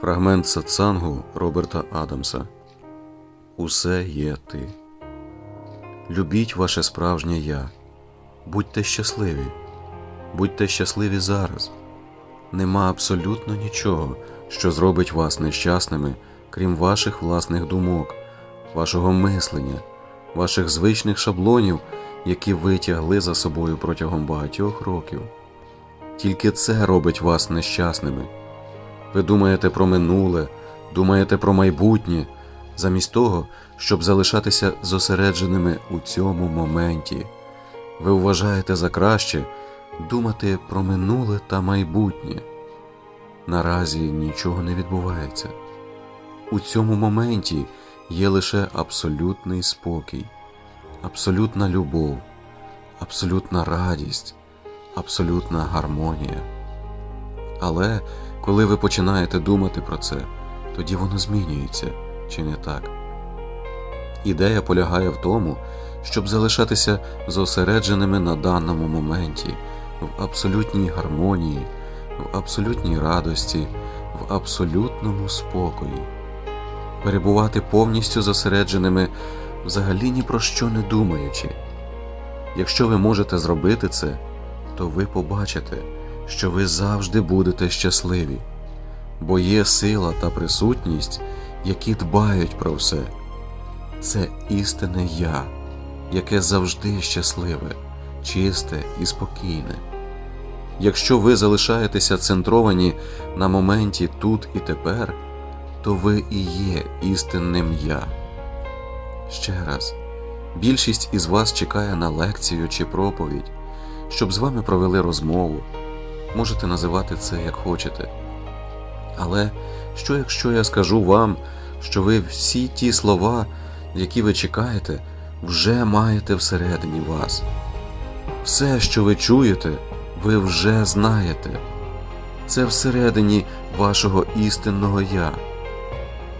Фрагмент сатсангу Роберта Адамса Усе є ти. Любіть ваше справжнє я. Будьте щасливі. Будьте щасливі зараз. Нема абсолютно нічого, що зробить вас нещасними, крім ваших власних думок, вашого мислення, ваших звичних шаблонів, які ви тягли за собою протягом багатьох років. Тільки це робить вас нещасними. Ви думаєте про минуле, думаєте про майбутнє, замість того, щоб залишатися зосередженими у цьому моменті. Ви вважаєте за краще думати про минуле та майбутнє. Наразі нічого не відбувається. У цьому моменті є лише абсолютний спокій, абсолютна любов, абсолютна радість, абсолютна гармонія. Але коли ви починаєте думати про це, тоді воно змінюється, чи не так? Ідея полягає в тому, щоб залишатися зосередженими на даному моменті, в абсолютній гармонії, в абсолютній радості, в абсолютному спокої, перебувати повністю зосередженими, взагалі ні про що не думаючи. Якщо ви можете зробити це, то ви побачите, що ви завжди будете щасливі, бо є сила та присутність, які дбають про все. Це істинне я, яке завжди щасливе, чисте і спокійне. Якщо ви залишаєтеся центровані на моменті тут і тепер, то ви і є істинним я. Ще раз, більшість із вас чекає на лекцію чи проповідь, щоб з вами провели розмову. Можете називати це як хочете. Але що якщо я скажу вам, що ви всі ті слова, які ви чекаєте, вже маєте всередині вас? Все, що ви чуєте, ви вже знаєте. Це всередині вашого істинного я.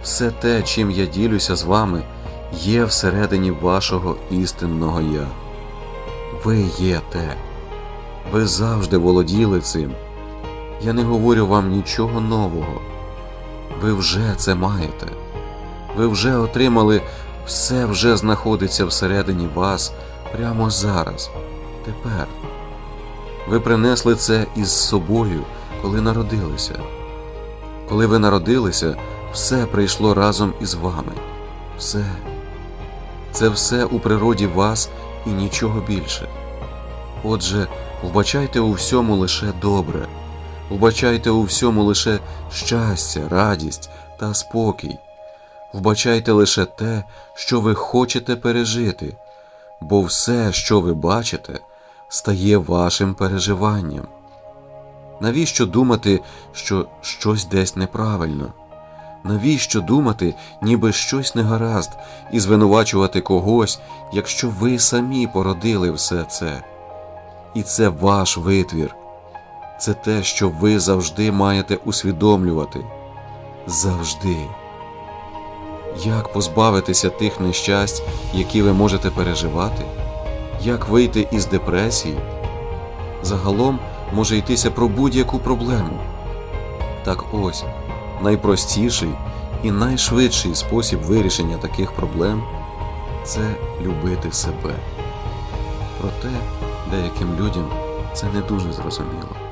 Все те, чим я ділюся з вами, є всередині вашого істинного я. Ви є те. Ви завжди володіли цим. Я не говорю вам нічого нового. Ви вже це маєте. Ви вже отримали, все вже знаходиться всередині вас прямо зараз, тепер. Ви принесли це із собою, коли народилися. Коли ви народилися, все прийшло разом із вами. Все. Це все у природі вас і нічого більше. Отже, вбачайте у всьому лише добре, вбачайте у всьому лише щастя, радість та спокій. Вбачайте лише те, що ви хочете пережити, бо все, що ви бачите, стає вашим переживанням. Навіщо думати, що щось десь неправильно? Навіщо думати, ніби щось негаразд, і звинувачувати когось, якщо ви самі породили все це? І це ваш витвір. Це те, що ви завжди маєте усвідомлювати. Завжди. Як позбавитися тих нещасть, які ви можете переживати? Як вийти із депресії? Загалом може йтися про будь-яку проблему. Так ось, найпростіший і найшвидший спосіб вирішення таких проблем це любити себе. Проте деяким людям це не дуже зрозуміло.